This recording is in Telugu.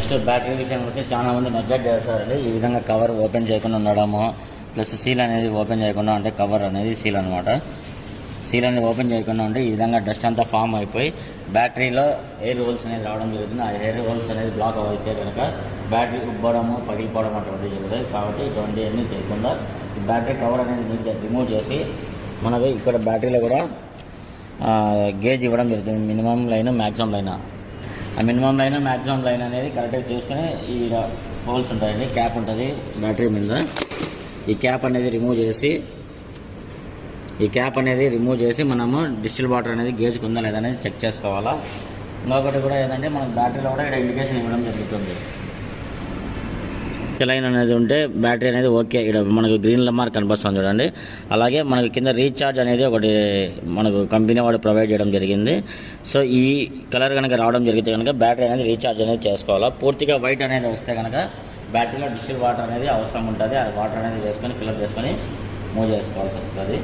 నెక్స్ట్ బ్యాటరీ విషయం వస్తే చాలా మంది నెగ్లెక్ట్ చేస్తారండి ఈ విధంగా కవర్ ఓపెన్ చేయకుండా ఉండడము ప్లస్ సీల్ అనేది ఓపెన్ చేయకుండా అంటే కవర్ అనేది సీల్ అనమాట సీల్ అనేది ఓపెన్ చేయకుండా ఉంటే ఈ విధంగా డస్ట్ అంతా ఫామ్ అయిపోయి బ్యాటరీలో ఎయిర్ హోల్స్ అనేది రావడం జరుగుతుంది. ఆ ఎయిర్ హోల్స్ అనేది బ్లాక్ అయితే కనుక బ్యాటరీ ఉబ్బడము పగిలిపోవడం అటువంటివి జరుగుతాయి కాబట్టి ఇటువంటి అన్నీ చేయకుండా ఈ బ్యాటరీ కవర్ అనేది నీట్గా రిమూవ్ చేసి మనకు ఇక్కడ బ్యాటరీలో కూడా గేజ్ ఇవ్వడం జరుగుతుంది. Minimum line maximum line. ఆ మినిమం లైన్ మ్యాక్సిమం లైన్ అనేది కరెక్ట్గా చూసుకొని ఈ హోల్స్ ఉంటాయండి. క్యాప్ ఉంటుంది బ్యాటరీ మీద. ఈ క్యాప్ అనేది రిమూవ్ చేసి ఈ క్యాప్ అనేది రిమూవ్ చేసి మనము డిస్టిల్ వాటర్ అనేది గేజ్కి ఉందా లేదా అనేది చెక్ చేసుకోవాలా. ఇంకొకటి కూడా ఏంటంటే మనకు బ్యాటరీలో కూడా ఇక్కడ ఇండికేషన్ ఇవ్వడం జరుగుతుంది. లైన్ అనేది ఉంటే బ్యాటరీ అనేది ఓకే. ఇక్కడ మనకు గ్రీన్ మార్క్ కనిపిస్తుంది చూడండి. అలాగే మనకి కింద రీఛార్జ్ అనేది ఒకటి మనకు కంపెనీ వాడు ప్రొవైడ్ చేయడం జరిగింది. సో ఈ కలర్ కనుక రావడం జరిగితే కనుక బ్యాటరీ అనేది రీఛార్జ్ అనేది చేసుకోవాలా? పూర్తిగా వైట్ అనేది వస్తే కనుక బ్యాటరీలో డిస్టిల్ వాటర్ అనేది అవసరం ఉంటుంది. ఆ వాటర్ అనేది వేసుకొని ఫిల్అప్ చేసుకొని మూవ్ చేసుకోవాల్సి వస్తుంది.